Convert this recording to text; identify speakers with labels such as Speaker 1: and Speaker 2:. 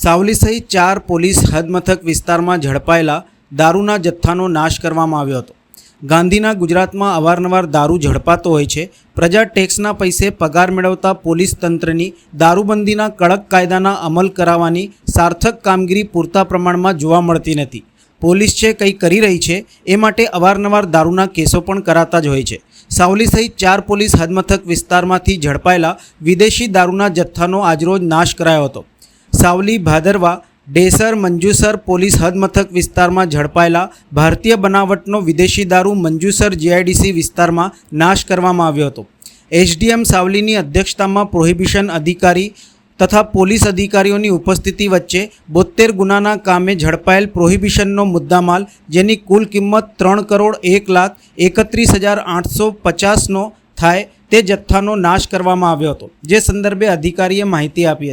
Speaker 1: સાવલી સહિત ચાર પોલીસ હદમથક વિસ્તારમાં ઝડપાયેલા દારૂના જથ્થાનો નાશ કરવામાં આવ્યો હતો. ગાંધીના ગુજરાતમાં અવારનવાર દારૂ ઝડપાતો હોય છે. પ્રજા ટેક્સના પૈસે પગાર મેળવતા પોલીસ તંત્રની દારૂબંધીના કડક કાયદાના અમલ કરાવવાની સાર્થક કામગીરી પૂરતા પ્રમાણમાં જોવા મળતી નથી. પોલીસ છે કંઈ કરી રહી છે, એ માટે અવારનવાર દારૂના કેસો પણ કરાતા જ હોય છે. સાવલી સહિત ચાર પોલીસ હદમથક વિસ્તારમાંથી ઝડપાયેલા વિદેશી દારૂના જથ્થાનો આજરોજ નાશ કરાયો હતો. સાવલી, ભાદરવા, ડેસર, મંજુસર પોલીસ હદમથક વિસ્તારમાં ઝડપાયેલા ભારતીય બનાવટનો વિદેશી દારૂ મંજુસર જીઆઈડીસી વિસ્તારમાં નાશ કરવામાં આવ્યો હતો. એસડીએમ સાવલીની અધ્યક્ષતામાં પ્રોહિબિશન અધિકારી તથા પોલીસ અધિકારીઓની ઉપસ્થિતિ વચ્ચે બોતેર ગુનાના કામે ઝડપાયેલ પ્રોહિબિશનનો મુદ્દામાલ, જેની કુલ કિંમત ત્રણ કરોડ એક લાખ એકત્રીસ હજાર આઠસો પચાસનો થાય તે જથ્થાનો નાશ કરવામાં આવ્યો હતો, જે સંદર્ભે અધિકારીએ માહિતી આપી હતી.